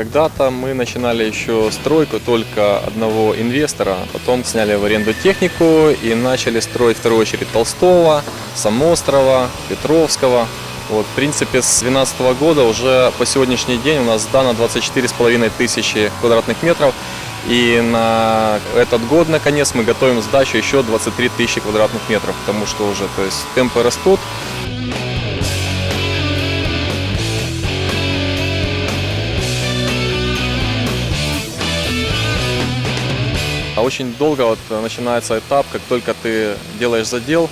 Когда-то мы начинали еще стройку только одного инвестора, потом сняли в аренду технику и начали строить в вторую очередь Толстого, Самострова, Петровского. Вот, в принципе, с 2012 года уже по сегодняшний день у нас сдано 24,5 тысячи квадратных метров. И на этот год, наконец, мы готовим сдачу еще 23 тысячи квадратных метров, потому что уже то есть, темпы растут, А очень долго вот начинается этап, как только ты делаешь задел,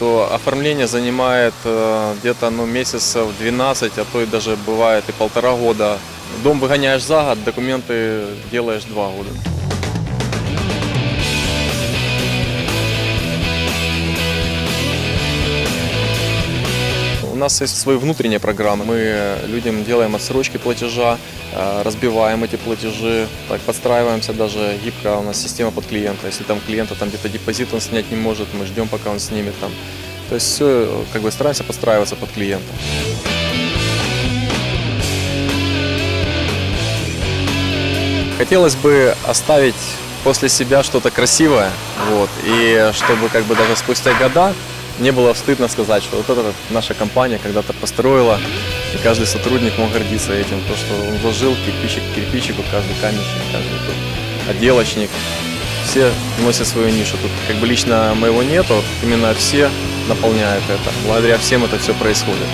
то оформление занимает э, где-то ну, месяцев 12, а то и даже бывает и полтора года. Дом выгоняешь за год, документы делаешь два года. Нас есть свои внутренние программы. Мы людям делаем отсрочки платежа, э, разбиваем эти платежи, так подстраиваемся даже гибко. У нас система под клиента. Если там клиента там где-то депозит он снять не может, мы ждем, пока он снимет там. То есть все как бы стараемся подстраиваться под клиента. Хотелось бы оставить после себя что-то красивое, вот, и чтобы как бы даже спустя года не было стыдно сказать, что вот это наша компания когда-то построила, и каждый сотрудник мог гордиться этим, то, что он вложил кирпичик к кирпичику, каждый камешек, каждый тут отделочник. Все носят свою нишу. Тут как бы лично моего нету, именно все наполняют это. Благодаря всем это все происходит.